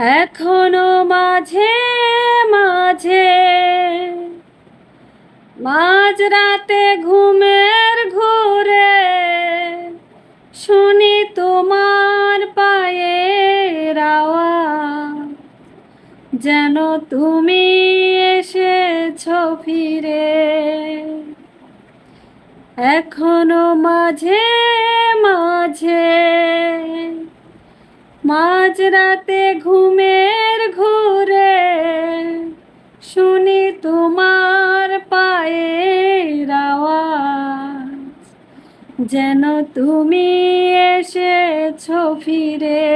এখনও মাঝে মাঝে মাঝরাতে ঘুমের ঘুরে শুনি তোমার পায়ের আওয়াজ। যেন তুমি এসেছ ফিরে। এখনও মাঝে মাঝে মাঝরাতে ঘুমের ঘুরে শুনি তোমার পায়ের আওয়াজ। যেন তুমি এসেছ ফিরে,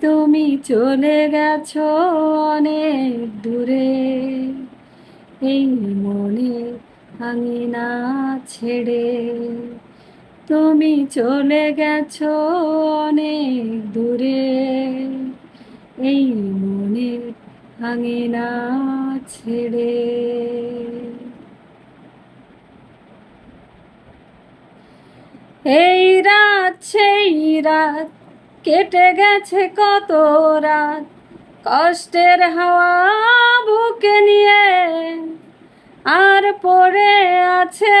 তুমি চলে গেছো অনেক দূরে। এই মনে আঙিনা ছেড়ে তুমি চলে গেছো অনেক দূরে। এই মনে আঙিনা ছেড়ে। এই রাত, সেই রাত কেটে গেছে কত রাত। কষ্টের হাওয়া বুকে নিয়ে আর পড়ে আছে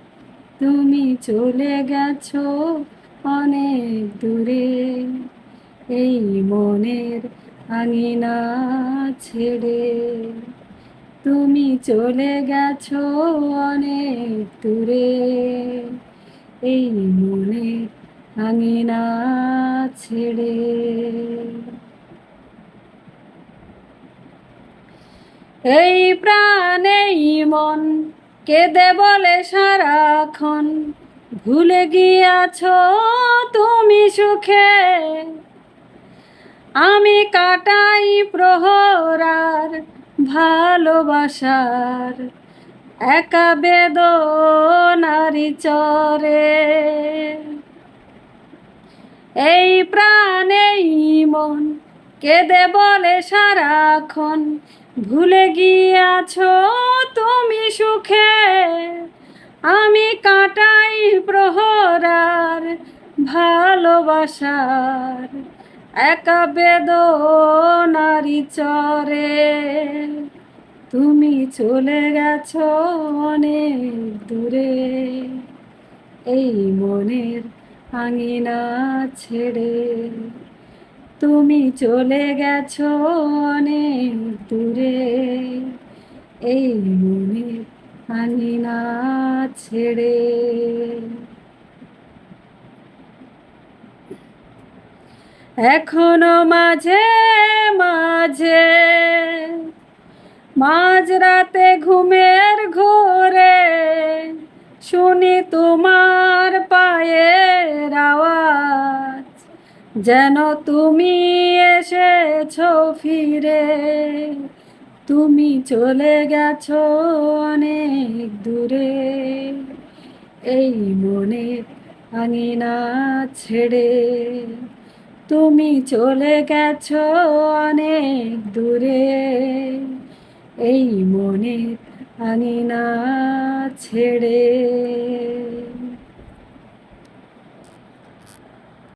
তুমি চলে গেছো অনেক দূরে। এই মনের আঙিনা ছেড়ে তুমি চলে গেছো অনেক দূরে। এই মনের আঙিনা ছেড়ে এই প্রাণ এই মন কেঁদে বলে, সারাক্ষণ ভুলে গিয়াছ তুমি সুখে? আমি কাটাই প্রহরার ভালোবাসার একা বেদনারি চরে। এই প্রাণ এই মন কেঁদে বলে সারাক্ষণ ভুলে গিয়াছ তুমি সুখে? আমি কাটাই প্রহরার ভালোবাসার। একা বেদনারি চরে। তুমি চলে গেছ অনেক দূরে। এই মনের আঙিনা ছেড়ে তুমি চলে গেছো অনেক দূরে। এই মনের আঙিনা ছেড়ে। এখনও মাঝে মাঝে, মাঝরাতে ঘুমের ঘোরে শুনি তোমার আওয়াজ যেন তুমি এসেছ ফিরে, তুমি চলে গেছো অনেক দূরে। এই মনের আঙিনা ছেড়ে তুমি চলে গেছো অনেক দূরে। এই মনের আঙিনা ছেড়ে